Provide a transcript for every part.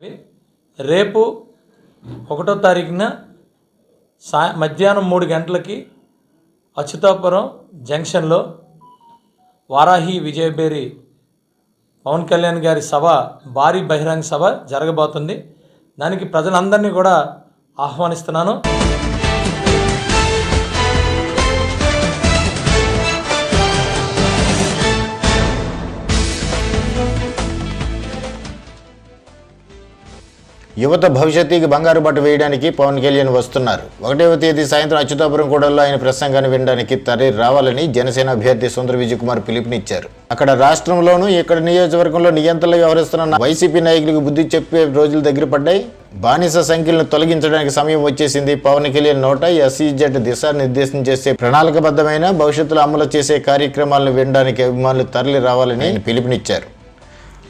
రేపు ఒకటో తారీఖున సా మధ్యాహ్నం మూడు గంటలకి అచ్యుతాపురం జంక్షన్లో వారాహి విజయబేరి పవన్ కళ్యాణ్ గారి సభ భారీ బహిరంగ సభ జరగబోతుంది. దానికి ప్రజలందరినీ కూడా ఆహ్వానిస్తున్నాను. యువత భవిష్యత్తుకి బంగారు బట్ట వేయడానికి పవన్ కళ్యాణ్ వస్తున్నారు. ఒకటవ తేదీ సాయంత్రం అచ్యుతాపురం కూడల్లో ఆయన ప్రసంగాన్ని వినడానికి తరలి రావాలని జనసేన అభ్యర్థి సుందర విజయ్ కుమార్ పిలుపునిచ్చారు. అక్కడ రాష్ట్రంలోనూ ఇక్కడ నియోజకవర్గంలో నియంత్రణలు వ్యవహరిస్తున్న వైసీపీ నాయకులకు బుద్ధి చెప్పే రోజులు దగ్గర పడ్డాయి. బానిస సంఖ్యలను తొలగించడానికి సమయం వచ్చేసింది పవన్ కళ్యాణ్ నోట. ఎస్ఈజెడ్ దిశానిర్దేశం చేసే ప్రణాళికబద్ధమైన భవిష్యత్తులో అమలు చేసే కార్యక్రమాలను వినడానికి అభిమానులు తరలి రావాలని ఆయన పిలుపునిచ్చారు.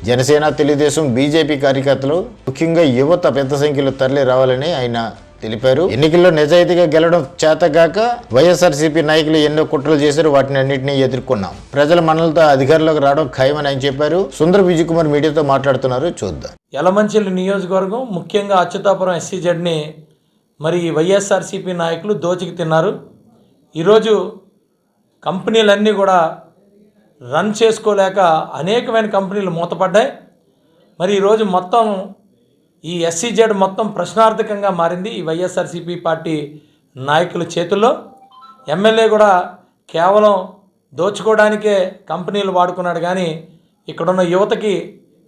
జనసేన తెలుగుదేశం బీజేపీ కార్యకర్తలు ముఖ్యంగా యువత పెద్ద సంఖ్యలో తరలి రావాలని ఆయన తెలిపారు. ఎన్నికల్లో నిజాయితీగా గెలవడం చేతగాక వైఎస్ఆర్సీపీ నాయకులు ఎన్నో కుట్రలు చేశారు. వాటిని అన్నింటినీ ఎదుర్కొన్నాం. ప్రజల మనలతో అధికారంలోకి రావడం ఖాయమని ఆయన చెప్పారు. సుందర విజయ్ కుమార్ మీడియాతో మాట్లాడుతున్నారు. చూద్దాం. యలమంచిలి నియోజకవర్గం ముఖ్యంగా అచ్యుతాపురం ఎస్సీజెడ్ని మరి వైఎస్ఆర్సీపీ నాయకులు దోచికి తిన్నారు. ఈరోజు కంపెనీలన్నీ కూడా రన్ చేసుకోలేక అనేకమైన కంపెనీలు మూతపడ్డాయి. మరి ఈరోజు మొత్తం ఈ ఎస్సీజెడ్ మొత్తం ప్రశ్నార్థకంగా మారింది ఈ వైఎస్ఆర్సీపీ పార్టీ నాయకుల చేతుల్లో. ఎమ్మెల్యే కూడా కేవలం దోచుకోవడానికే కంపెనీలు వాడుకున్నాడు కానీ ఇక్కడున్న యువతకి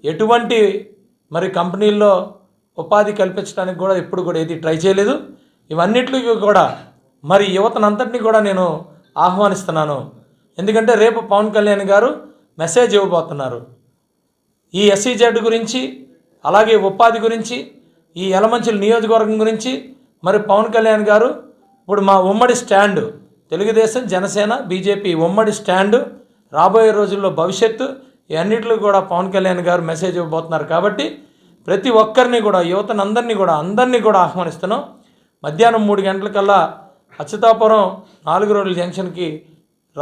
ఎటువంటి మరి కంపెనీల్లో ఉపాధి కల్పించడానికి కూడా ఎప్పుడు కూడా ఏది ట్రై చేయలేదు. ఇవన్నిటికీ కూడా మరి యువతనంతటిని కూడా నేను ఆహ్వానిస్తున్నాను. ఎందుకంటే రేపు పవన్ కళ్యాణ్ గారు మెసేజ్ ఇవ్వబోతున్నారు. ఈ ఎస్సీజెడ్ గురించి అలాగే ఉపాధి గురించి ఈ ఎలమంచుల నియోజకవర్గం గురించి మరి పవన్ కళ్యాణ్ గారు ఇప్పుడు మా ఉమ్మడి స్టాండ్ తెలుగుదేశం జనసేన బీజేపీ ఉమ్మడి స్టాండ్ రాబోయే రోజుల్లో భవిష్యత్తు ఇవన్నిటిలో కూడా పవన్ కళ్యాణ్ గారు మెసేజ్ ఇవ్వబోతున్నారు. కాబట్టి ప్రతి ఒక్కరిని కూడా యువతనందరినీ కూడా అందరినీ కూడా ఆహ్వానిస్తున్నాం. మధ్యాహ్నం మూడు గంటలకల్లా అచ్యుతాపురం నాలుగు రోడ్ల జంక్షన్కి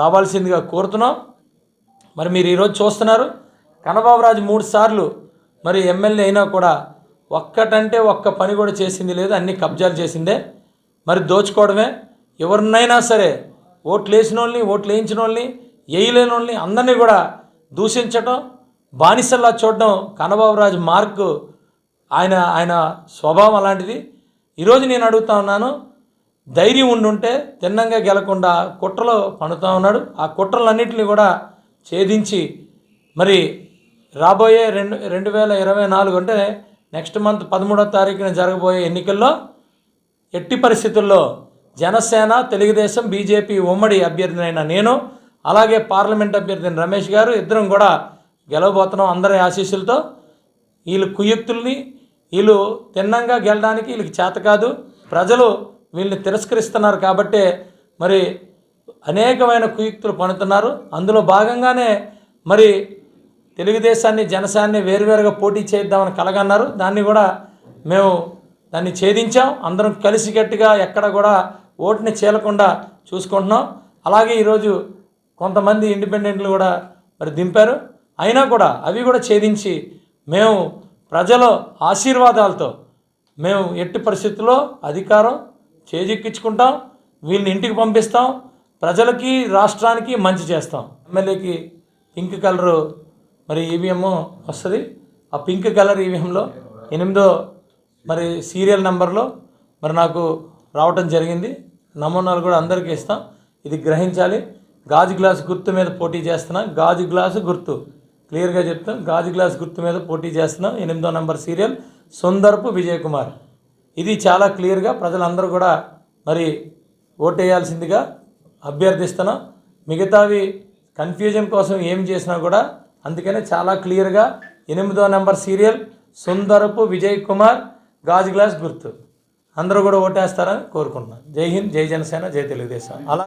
రావాల్సిందిగా కోరుతున్నాం. మరి మీరు ఈరోజు చూస్తున్నారు కనబాబురాజు మూడు సార్లు మరి ఎమ్మెల్యే అయినా కూడా ఒక్కటంటే ఒక్క పని కూడా చేసింది లేదు అన్ని కబ్జాలు చేసిందే. మరి దోచుకోవడమే. ఎవరినైనా సరే ఓట్లు వేసిన వాళ్ళని ఓట్లు వేయించిన వాళ్ళని వేయలేని వాళ్ళని అందరినీ కూడా దూషించటం బానిసల్లా చూడడం కనబాబురాజు మార్కు ఆయన ఆయన స్వభావం అలాంటిది. ఈరోజు నేను అడుగుతా ఉన్నాను ధైర్యం ఉండుంటే తిన్నంగా గెలకుండా కుట్రలో పనుతా ఉన్నాడు. ఆ కుట్రలన్నింటినీ కూడా ఛేదించి మరి రాబోయే రెండు రెండు వేల ఇరవై నాలుగు అంటే నెక్స్ట్ మంత్ పదమూడో తారీఖున జరగబోయే ఎన్నికల్లో ఎట్టి పరిస్థితుల్లో జనసేన తెలుగుదేశం బీజేపీ ఉమ్మడి అభ్యర్థినైన నేను అలాగే పార్లమెంట్ అభ్యర్థిని రమేష్ గారు ఇద్దరం కూడా గెలవబోతున్నాం అందరి ఆశీస్సులతో. వీళ్ళు కుయుక్తుల్ని వీళ్ళు తిన్నంగా గెలడానికి వీళ్ళకి చేత కాదు. ప్రజలు వీళ్ళని తిరస్కరిస్తున్నారు కాబట్టే మరి అనేకమైన కుయుక్తులు పనుతున్నారు. అందులో భాగంగానే మరి తెలుగుదేశాన్ని జనసాన్ని వేరువేరుగా పోటీ చేద్దామని కలగన్నారు. దాన్ని కూడా మేము దాన్ని ఛేదించాం. అందరం కలిసికట్టుగా ఎక్కడ కూడా ఓటుని చేలకుండా చూసుకుంటున్నాం. అలాగే ఈరోజు కొంతమంది ఇండిపెండెంట్లు కూడా మరి దింపారు. అయినా కూడా అవి కూడా ఛేదించి మేము ప్రజల ఆశీర్వాదాలతో మేము ఎట్టి పరిస్థితుల్లో అధికారం చేజిక్కించుకుంటాం వీళ్ళని ఇంటికి పంపిస్తాం ప్రజలకి రాష్ట్రానికి మంచి చేస్తాం. ఎమ్మెల్యేకి పింక్ కలరు మరి ఈవీఎం వస్తుంది. ఆ పింక్ కలర్ ఈవీఎంలో ఎనిమిదో మరి సీరియల్ నెంబర్లో మరి నాకు రావటం జరిగింది. నమూనాలు కూడా అందరికీ ఇస్తాం. ఇది గ్రహించాలి. గాజు గ్లాస్ గుర్తు మీద పోటీ చేస్తున్నా. గాజు గ్లాసు గుర్తు. క్లియర్గా చెప్తాం. గాజు గ్లాస్ గుర్తు మీద పోటీ చేస్తున్నాం. ఎనిమిదో నెంబర్ సీరియల్. సుందర్పు విజయ్ కుమార్ ఇది చాలా క్లియర్గా ప్రజలందరూ కూడా మరి ఓటేయాల్సిందిగా అభ్యర్థిస్తున్నాం. మిగతావి కన్ఫ్యూజన్ కోసం ఏం చేసినా కూడా అందుకనే చాలా క్లియర్గా ఎనిమిదో నెంబర్ సీరియల్ సుందరపు విజయ్ కుమార్ గాజు గ్లాస్ గుర్తు. అందరూ కూడా ఓటేస్తారని కోరుకుంటున్నాను జై హింద్ జై జనసేన జై తెలుగుదేశం. అలా